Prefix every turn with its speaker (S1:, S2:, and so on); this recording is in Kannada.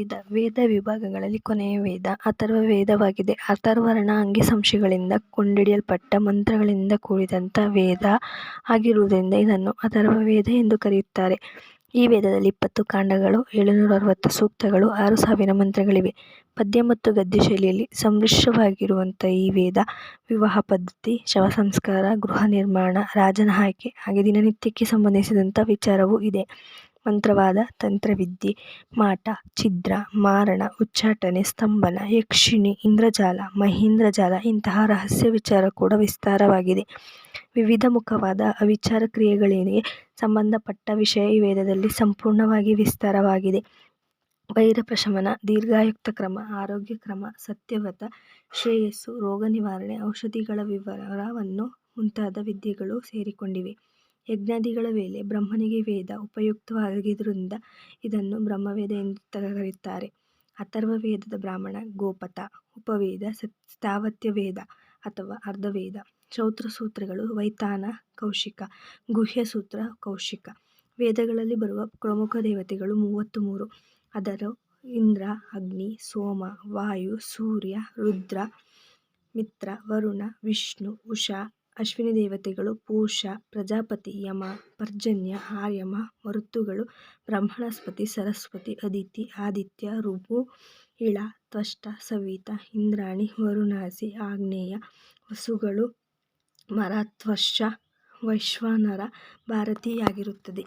S1: ವೇದ ವೇದ ವಿಭಾಗಗಳಲ್ಲಿ ಕೊನೆಯ ವೇದ, ಅಥರ್ವ ವೇದವಾಗಿದೆ. ಅಥರ್ವರ್ಣ ಅಂಗಿ ಸಂಶಿಗಳಿಂದ ಕೊಂಡಿಡಿಯಲ್ಪಟ್ಟ ಮಂತ್ರಗಳಿಂದ ಕೂಡಿದಂಥ ವೇದ ಆಗಿರುವುದರಿಂದ ಇದನ್ನು ಅಥರ್ವ ವೇದ ಎಂದು ಕರೆಯುತ್ತಾರೆ. ಈ ವೇದದಲ್ಲಿ ಇಪ್ಪತ್ತು ಕಾಂಡಗಳು, ಏಳುನೂರ ಅರವತ್ತು ಸೂಕ್ತಗಳು, ಆರು ಸಾವಿರ ಮಂತ್ರಗಳಿವೆ. ಪದ್ಯ ಮತ್ತು ಗದ್ಯ ಶೈಲಿಯಲ್ಲಿ ಸಮ್ಮಿಶ್ರವಾಗಿರುವಂಥ ಈ ವೇದ, ವಿವಾಹ ಪದ್ಧತಿ, ಶವ ಸಂಸ್ಕಾರ, ಗೃಹ ನಿರ್ಮಾಣ, ರಾಜನ ಆಯ್ಕೆ, ಹಾಗೆ ದಿನನಿತ್ಯಕ್ಕೆ ಸಂಬಂಧಿಸಿದಂಥ ವಿಚಾರವೂ ಇದೆ. ಮಂತ್ರವಾದ ತಂತ್ರವಿದ್ಯೆ, ಮಾಟ, ಛಿದ್ರ, ಮಾರಣ, ಉಚ್ಚಾಟನೆ, ಸ್ತಂಭನ, ಯಕ್ಷಿಣಿ, ಇಂದ್ರಜಾಲ, ಮಹೇಂದ್ರಜಾಲ ಇಂತಹ ರಹಸ್ಯ ವಿಚಾರ ಕೂಡ ವಿಸ್ತಾರವಾಗಿದೆ. ವಿವಿಧ ಮುಖವಾದ ಅವಿಚಾರ ಕ್ರಿಯೆಗಳಿಗೆ ಸಂಬಂಧಪಟ್ಟ ವಿಷಯ ಈ ವೇದದಲ್ಲಿ ಸಂಪೂರ್ಣವಾಗಿ ವಿಸ್ತಾರವಾಗಿದೆ. ವೈರ ಪ್ರಶಮನ, ದೀರ್ಘಾಯುಕ್ತ ಕ್ರಮ, ಆರೋಗ್ಯ ಕ್ರಮ, ಸತ್ಯವ್ರತ, ಶ್ರೇಯಸ್ಸು, ರೋಗ ನಿವಾರಣೆ, ಔಷಧಿಗಳ ವಿವರವನ್ನು ಮುಂತಾದ ವಿದ್ಯೆಗಳು ಸೇರಿಕೊಂಡಿವೆ. ಯಜ್ಞಾದಿಗಳ ವೇಳೆ ಬ್ರಹ್ಮನಿಗೆ ವೇದ ಉಪಯುಕ್ತವಾಗಿರುವುದರಿಂದ ಇದನ್ನು ಬ್ರಹ್ಮವೇದ ಎಂದು ಕರೆಯುತ್ತಾರೆ. ಅಥರ್ವವೇದದ ಬ್ರಾಹ್ಮಣ ಗೋಪತ ಉಪವೇದ ಸ್ಥಾವತ್ಯವೇದ ಅಥವಾ ಅರ್ಧವೇದ ಶ್ರೌತಸೂತ್ರಗಳು ವೈತಾನ, ಕೌಶಿಕ ಗುಹ್ಯಸೂತ್ರ ಕೌಶಿಕ. ವೇದಗಳಲ್ಲಿ ಬರುವ ಪ್ರಮುಖ ದೇವತೆಗಳು ಮೂವತ್ತಮೂರು. ಅದರ ಇಂದ್ರ, ಅಗ್ನಿ, ಸೋಮ, ವಾಯು, ಸೂರ್ಯ, ರುದ್ರ, ಮಿತ್ರ, ವರುಣ, ವಿಷ್ಣು, ಉಷಾ ಅಶ್ವಿನಿ ದೇವತೆಗಳು, ಪೂಷ, ಪ್ರಜಾಪತಿ, ಯಮ, ಪರ್ಜನ್ಯ, ಆರ್ಯಮ, ಮರುತ್ತುಗಳು ಬ್ರಹ್ಮಣಸ್ಪತಿ ಸರಸ್ವತಿ, ಅದಿತಿ, ಆದಿತ್ಯ ರುಭು ಇಳ, ತ್ವಷ್ಟ, ಸವಿತ, ಇಂದ್ರಾಣಿ, ವರುಣಾಸಿ, ಆಗ್ನೇಯ, ವಸುಗಳು ಮರತ್ವಶ ವೈಶ್ವಾನರ, ಭಾರತಿಯಾಗಿರುತ್ತದೆ.